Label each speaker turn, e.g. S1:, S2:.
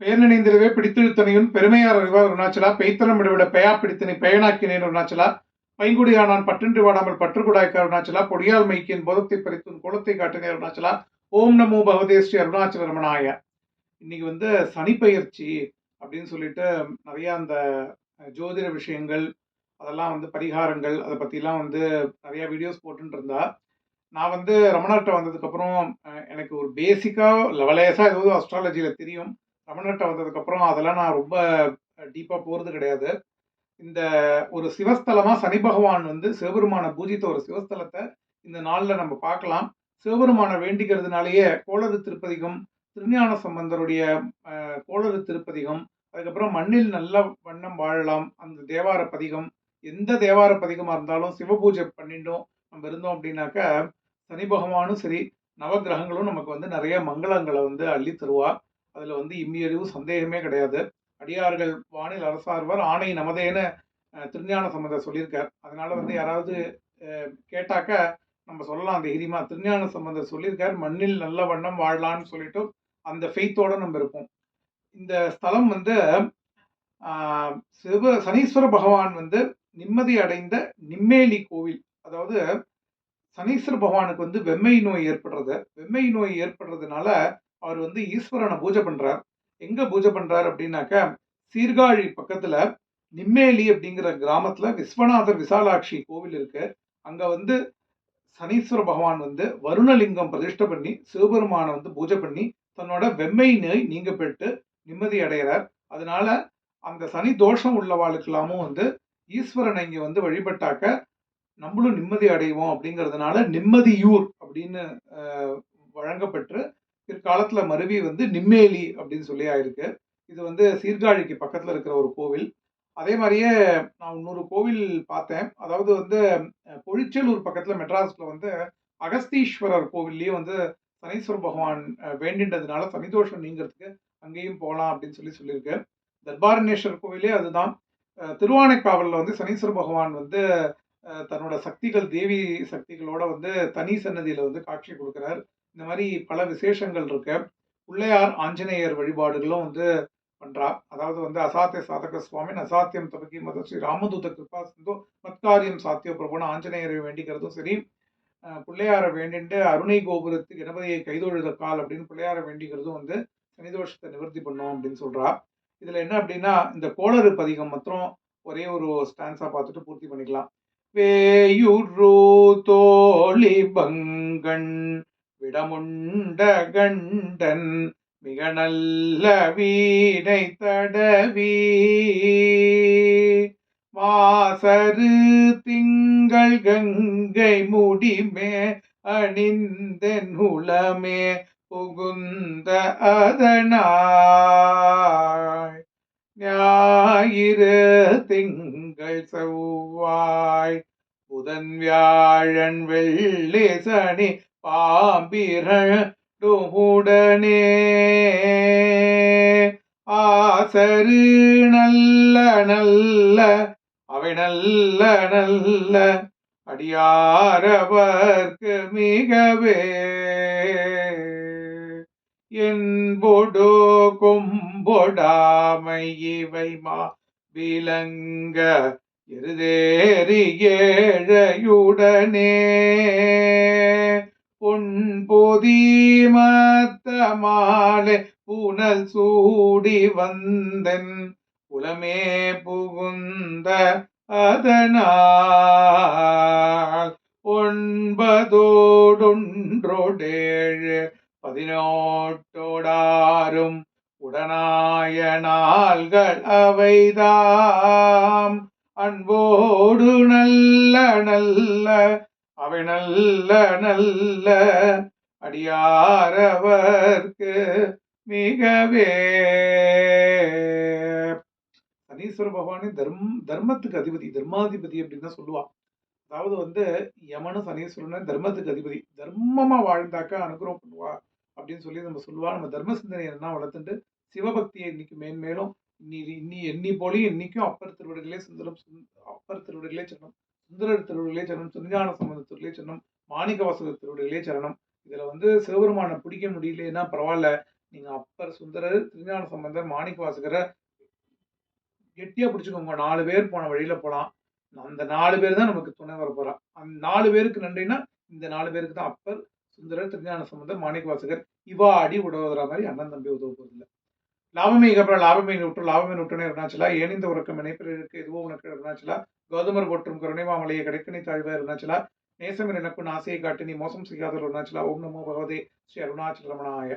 S1: பெயர் நினைந்திருவே பிடித்திழுத்தனையும் பெருமையார் அறிவார் அருணாச்சலா பெய்த்தனம் விடவிட பெயா பிடித்தனை பெயனாக்கினேன் அருணாச்சலா பைங்குடியானான் பற்றின்றி வாடாமல் பற்றுக்குடாய்க்க அருணாச்சலா பொடியால் மைக்கின் போதத்தை பறித்தும் குளத்தை காட்டினே அருணாச்சலா ஓம் நமோ பகவதே ஸ்ரீ அருணாச்சல ரமணாய. இன்னைக்கு வந்து சனிப்பயிற்சி அப்படின்னு சொல்லிட்டு நிறையா அந்த ஜோதிட விஷயங்கள் அதெல்லாம் வந்து பரிகாரங்கள் அதை பற்றிலாம் வந்து நிறையா வீடியோஸ் போட்டுட்டு இருந்தா நான் வந்து ரமணாட்ட வந்ததுக்கப்புறம் எனக்கு ஒரு பேசிக்காக லெவலேஸாக ஏதோ அஸ்ட்ராலஜியில் தெரியும். தமிழ்நாட்டை வந்ததுக்கப்புறம் அதெல்லாம் நான் ரொம்ப டீப்பாக போகிறது கிடையாது. இந்த ஒரு சிவஸ்தலமாக சனி பகவான் வந்து சிவபெருமானை பூஜித்த ஒரு சிவஸ்தலத்தை இந்த நாளில் நம்ம பார்க்கலாம். சிவபெருமானை வேண்டிக்கிறதுனாலேயே கோளறு திருப்பதிகம் திருஞான சம்பந்தருடைய அஹ், கோளறு திருப்பதிகம் அதுக்கப்புறம் மண்ணில் நல்ல வண்ணம் வாழலாம் அந்த தேவார பதிகம் எந்த தேவார பதிகமாக இருந்தாலும் சிவபூஜை பண்ணிட்டோம் நம்ம இருந்தோம் அப்படின்னாக்க சனி பகவானும் சரி நவகிரகங்களும் நமக்கு வந்து நிறைய மங்களங்களை வந்து அள்ளி தருவா. அதில் வந்து இம்மியறிவு சந்தேகமே கிடையாது. அடியார்கள் வானில் அரசார்வர் ஆணை நமதேன்னு அஹ், திருஞான சம்பந்தர் சொல்லியிருக்கார். அதனால வந்து யாராவது கேட்டாக்க நம்ம சொல்லலாம் அந்த ஹிரிமா. திருஞான சம்பந்தர் சொல்லியிருக்கார் மண்ணில் நல்ல வண்ணம் வாழலாம்னு சொல்லிட்டு அந்த ஃபெய்த்தோட நம்ம இருப்போம். இந்த ஸ்தலம் வந்து சிவ சனீஸ்வர பகவான் வந்து நிம்மதி அடைந்த நிம்மேலி கோவில். அதாவது சனீஸ்வர பகவானுக்கு வந்து வெம்மை நோய் ஏற்படுறது. வெம்மை நோய் ஏற்படுறதுனால அவர் வந்து ஈஸ்வரனை பூஜை பண்றார். எங்க பூஜை பண்றார் அப்படின்னாக்க சீர்காழி பக்கத்துல நிம்மேலி அப்படிங்கிற கிராமத்துல விஸ்வநாதர் விசாலாட்சி கோவில் இருக்கு. அங்க வந்து சனீஸ்வர பகவான் வந்து வருணலிங்கம் பிரதிஷ்டை பண்ணி சிவபெருமானை வந்து பூஜை பண்ணி தன்னோட வெம்மை நோய் நீங்க பெற்று நிம்மதி அடைகிறார் அதனால அந்த சனி தோஷம் உள்ளவாளுக்கெல்லாமும் வந்து ஈஸ்வரனை இங்கே வந்து வழிபட்டாக்க நம்மளும் நிம்மதி அடைவோம் அப்படிங்கிறதுனால நிம்மதியூர் அப்படின்னு வழங்கப்பெற்று பிற்காலத்துல மருவி வந்து நிம்மேலி அப்படின்னு சொல்லி ஆயிருக்கு. இது வந்து சீர்காழிக்கு பக்கத்துல இருக்கிற ஒரு கோவில். அதே மாதிரியே நான் இன்னொரு கோவில் பார்த்தேன். அதாவது வந்து பொழிச்சலூர் பக்கத்துல மெட்ராஸ்ல வந்து அகஸ்தீஸ்வரர் கோவில்லயே வந்து சனீஸ்வர பகவான் வேண்டின்றதுனால சனிதோஷம் நீங்கிறதுக்கு அங்கேயும் போகலாம் அப்படின்னு சொல்லி சொல்லியிருக்கு. தர்பாரணேஸ்வர் கோவிலே அதுதான். திருவானைக்காவலில் வந்து சனீஸ்வர பகவான் வந்து தன்னோட சக்திகள் தேவி சக்திகளோட வந்து தனி சன்னதியில் வந்து காட்சி கொடுக்குறார். இந்த மாதிரி பல விசேஷங்கள் இருக்கு. பிள்ளையார் ஆஞ்சநேயர் வழிபாடுகளும் வந்து பண்றா. அதாவது வந்து அசாத்திய சாதக சுவாமி அசாத்தியம் தபக்கி மத ஸ்ரீ ராமதூத கிருபா சிந்து மத்காரியம் சாத்திய பிரபுன ஆஞ்சநேயரை வேண்டிக்கிறதும் சரி. பிள்ளையாரை வேண்டிட்டு அருணை கோபுரத்து கணபதியை கைதொழுத கால் அப்படின்னு பிள்ளையாரை வேண்டிக்கிறதும் வந்து சனிதோஷத்தை நிவர்த்தி பண்ணும் அப்படின்னு சொல்றா. இதுல என்ன அப்படின்னா இந்த கோளறு பதிகம் மாத்திரம் ஒரே ஒரு ஸ்டான்ஸா பார்த்துட்டு பூர்த்தி பண்ணிக்கலாம். வேயுரு தோழி பங்கன் விடமுண்ட கண்டன் மிக நல்ல வீணை தடவி. வாசரு திங்கள் கங்கை முடிமே அணிந்தென் உளமே புகுந்த அதனாய். ஞாயிறு திங்கள் செவ்வாய் புதன் வியாழன் வெள்ளி சனி பாம்பிரண்டுடனே ஆசரு நல்ல நல்ல அவை நல்ல நல்ல அடியாரவர்க்கு மிகவே. என்பொடு கொம்பொடாமை இவை மா விலங்க எருதேறி ஏழையுடனே. பொன்பொதி புனல் சூடி வந்தன் புலமே புகுந்த அதனால். ஒன்பதோடொன்றோடேழு பதினோட்டோடாரும் உடனாய நாள்கள் அவைதாம். அன்போடு அவை நல்ல நல்ல அடியாரவர்க்கு மிகவே. சனீஸ்வர பகவானே தர்ம தர்மத்துக்கு அதிபதி தர்மாதிபதி அப்படின்னு தான் சொல்லுவான் அதாவது வந்து யமனும் சனீஸ்வரனும் தர்மத்துக்கு அதிபதி தர்மமா வாழ்ந்தாக்கா அனுகிரகம் பண்ணுவா அப்படின்னு சொல்லி நம்ம சொல்லுவா. நம்ம தர்ம சிந்தனையை என்ன வளர்த்துட்டு சிவபக்தியை இன்னைக்கு மேன்மேலும் இன்னி இன்னி எண்ணி போலி இன்னைக்கும் அப்பர் திருவிடர்களே சுந்தரம் சுந்த- அப்பர் திருவிடர்களே சரணம் சுந்தரர் திருவிடர்களே சரணம் திருஞான சம்பந்த திருவிடர்களே சரணம் மாணிக்க வாசகர் திருவிடர்களே சரணம். இதுல வந்து சிவபெருமானை பிடிக்க முடியலன்னா பரவாயில்ல. நீங்க அப்பர் சுந்தரர் திருஞான சம்பந்தர் மாணிக்க வாசகரை கெட்டியா பிடிச்சுக்கோங்க. நாலு பேர் போன வழியில போலாம். அந்த நாலு பேர் தான் நமக்கு துணை வர போறா. அந்த நாலு பேருக்கு நன்றினா இந்த நாலு பேருக்கு தான் அப்பர் சுந்தரர் திருஞான சம்பந்தர் மாணிக்க வாசகர் இவா அடி உதவுற மாதிரி அண்ணன் தம்பி உதவ போறதில்லை. லாபமே அப்புறம் லாபமே நூற்று லாபமே நூற்றுனே இருந்தாச்சுலா ஏனிந்த உறக்கம் இணைப்பிற்கு எதுவும் உனக்கு இருந்தாச்சுலா கௌதமர் போற்றும் கருணைமாமலையை கடைக்கணி கிடைக்கணி இருந்தாச்சுலா நேசம் எனக்கும் ஆசையை காட்டி நீ மோசம் செய்யாத இருந்தாச்சுலா ஓம் நமோ பகவதே ஸ்ரீ அருணாச்சல ரமணாய